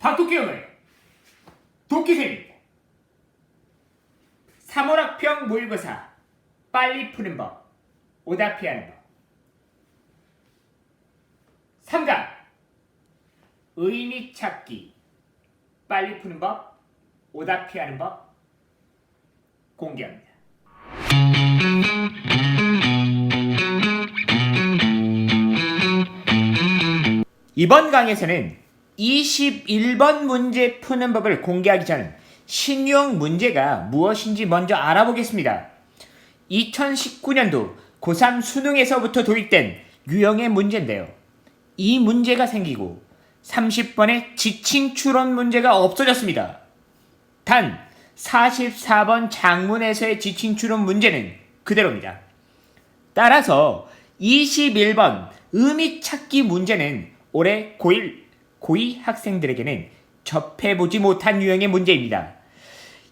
박도끼형의 도끼쌤입니다. 3월 학평 모의고사 빨리 푸는 법 오답 피하는 법 3강 의미 찾기 빨리 푸는 법 오답 피하는 법 공개합니다. 이번 강에서는 21번 문제 푸는 법을 공개하기 전 신유형 문제가 무엇인지 먼저 알아보겠습니다. 2019년도 고3 수능에서부터 도입된 유형의 문제인데요. 이 문제가 생기고 30번의 지칭 추론 문제가 없어졌습니다. 단 44번 장문에서의 지칭 추론 문제는 그대로입니다. 따라서 21번 의미 찾기 문제는 올해 고1, 고2 학생들에게는 접해보지 못한 유형의 문제입니다.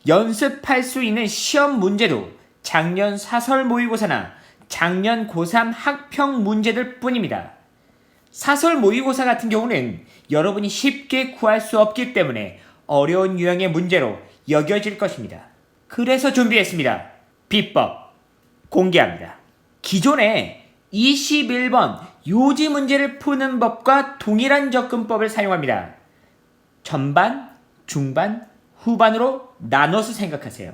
연습할 수 있는 시험 문제도 작년 사설 모의고사나 작년 고3 학평 문제들 뿐입니다. 사설 모의고사 같은 경우는 여러분이 쉽게 구할 수 없기 때문에 어려운 유형의 문제로 여겨질 것입니다. 그래서 준비했습니다. 비법 공개합니다. 기존에 21번 요지 문제를 푸는 법과 동일한 접근법을 사용합니다. 전반, 중반, 후반으로 나눠서 생각하세요.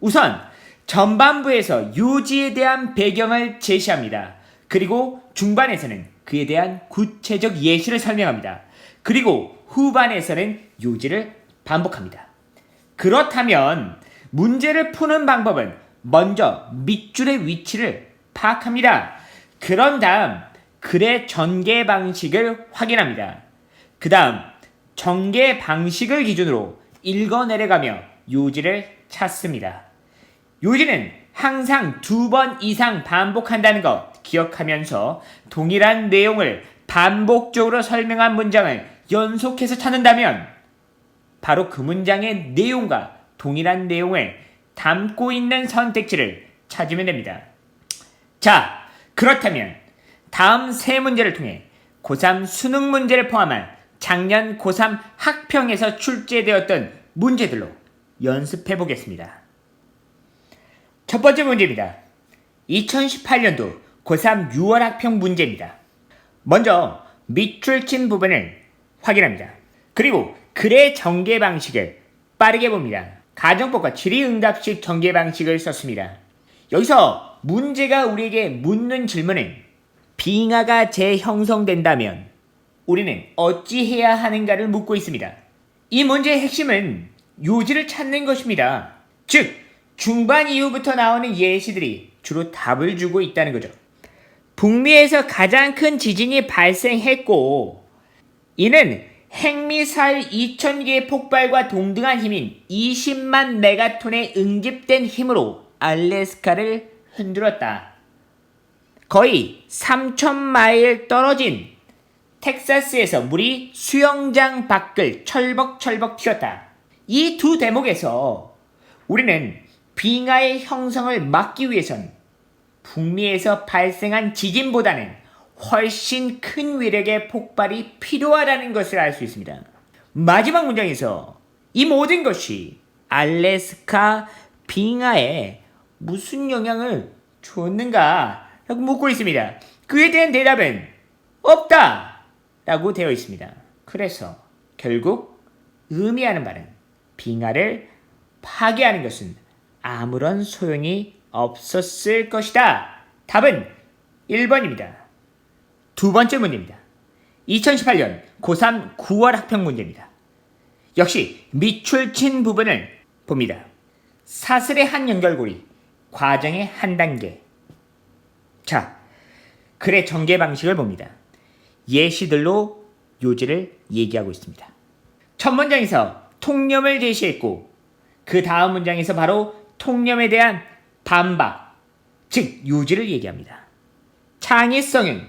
우선 전반부에서 요지에 대한 배경을 제시합니다. 그리고 중반에서는 그에 대한 구체적 예시를 설명합니다. 그리고 후반에서는 요지를 반복합니다. 그렇다면 문제를 푸는 방법은 먼저 밑줄의 위치를 파악합니다. 그런 다음 글의 전개 방식을 확인합니다. 그 다음 전개 방식을 기준으로 읽어 내려가며 요지를 찾습니다. 요지는 항상 두 번 이상 반복한다는 것 기억하면서 동일한 내용을 반복적으로 설명한 문장을 연속해서 찾는다면 바로 그 문장의 내용과 동일한 내용을 담고 있는 선택지를 찾으면 됩니다. 자, 그렇다면 다음 세 문제를 통해 고3 수능 문제를 포함한 작년 고3 학평에서 출제되었던 문제들로 연습해 보겠습니다. 첫 번째 문제입니다. 2018년도 고3 6월 학평 문제입니다. 먼저 밑줄 친 부분을 확인합니다. 그리고 글의 전개 방식을 빠르게 봅니다. 가정법과 질의응답식 전개 방식을 썼습니다. 여기서 문제가 우리에게 묻는 질문은 빙하가 재형성된다면 우리는 어찌해야 하는가를 묻고 있습니다. 이 문제의 핵심은 요지를 찾는 것입니다. 즉, 중반 이후부터 나오는 예시들이 주로 답을 주고 있다는 거죠. 북미에서 가장 큰 지진이 발생했고, 이는 핵미사일 2,000개의 폭발과 동등한 힘인 20만 메가톤의 응집된 힘으로 알래스카를 흔들었다. 거의 3,000마일 떨어진 텍사스에서 물이 수영장 밖을 철벅철벅 튀었다. 이 두 대목에서 우리는 빙하의 형성을 막기 위해선 북미에서 발생한 지진보다는 훨씬 큰 위력의 폭발이 필요하다는 것을 알 수 있습니다. 마지막 문장에서 이 모든 것이 알래스카 빙하에 무슨 영향을 줬는가? 라고 묻고 있습니다. 그에 대한 대답은 없다! 라고 되어 있습니다. 그래서 결국 의미하는 바는 빙하를 파괴하는 것은 아무런 소용이 없었을 것이다. 답은 1번입니다. 두 번째 문제입니다. 2018년 고3 9월 학평 문제입니다. 역시 밑줄 친 부분을 봅니다. 사슬의 한 연결고리, 과정의 한 단계. 자, 글의 전개 방식을 봅니다. 예시들로 요지를 얘기하고 있습니다. 첫 문장에서 통념을 제시했고, 그 다음 문장에서 바로 통념에 대한 반박, 즉 요지를 얘기합니다. 창의성은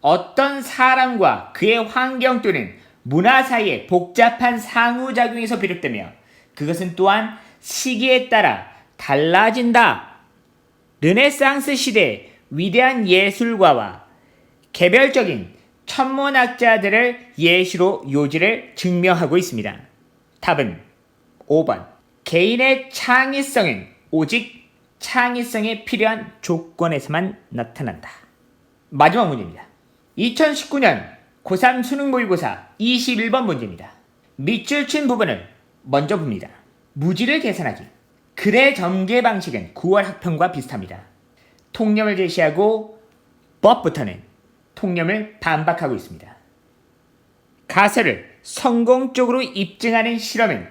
어떤 사람과 그의 환경 또는 문화 사이의 복잡한 상호작용에서 비롯되며 그것은 또한 시기에 따라 달라진다. 르네상스 시대 위대한 예술가와 개별적인 천문학자들을 예시로 요지를 증명하고 있습니다. 답은 5번. 개인의 창의성은 오직 창의성에 필요한 조건에서만 나타난다. 마지막 문제입니다. 2019년 고3 수능 모의고사 21번 문제입니다. 밑줄 친 부분을 먼저 봅니다. 무지를 계산하기. 글의 전개 방식은 9월 학평과 비슷합니다. 통념을 제시하고 법부터는 통념을 반박하고 있습니다. 가설을 성공적으로 입증하는 실험은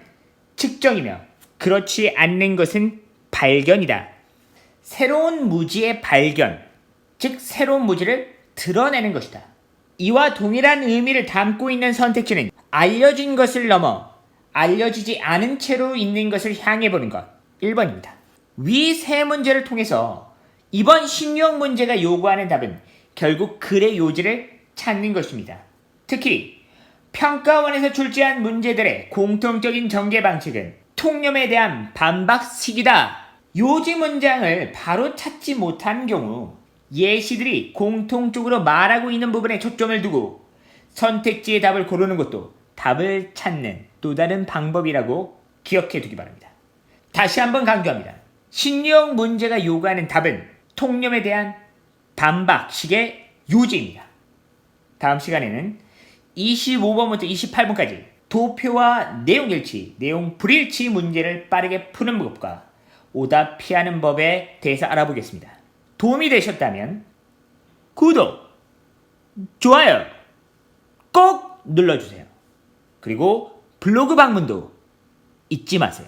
측정이며 그렇지 않는 것은 발견이다. 새로운 무지의 발견, 즉 새로운 무지를 드러내는 것이다. 이와 동일한 의미를 담고 있는 선택지는 알려진 것을 넘어 알려지지 않은 채로 있는 것을 향해 보는 것. 1번입니다. 위 세 문제를 통해서 이번 신유형 문제가 요구하는 답은 결국 글의 요지를 찾는 것입니다. 특히 평가원에서 출제한 문제들의 공통적인 전개 방식은 통념에 대한 반박식이다. 요지 문장을 바로 찾지 못한 경우 예시들이 공통적으로 말하고 있는 부분에 초점을 두고 선택지의 답을 고르는 것도 답을 찾는 또 다른 방법이라고 기억해 두기 바랍니다. 다시 한번 강조합니다. 신유형 문제가 요구하는 답은 통념에 대한 반박식의 요지입니다. 다음 시간에는 25번부터 28번까지 도표와 내용 일치, 내용 불일치 문제를 빠르게 푸는 법과 오답 피하는 법에 대해서 알아보겠습니다. 도움이 되셨다면 구독, 좋아요 꼭 눌러주세요. 그리고 블로그 방문도 잊지 마세요.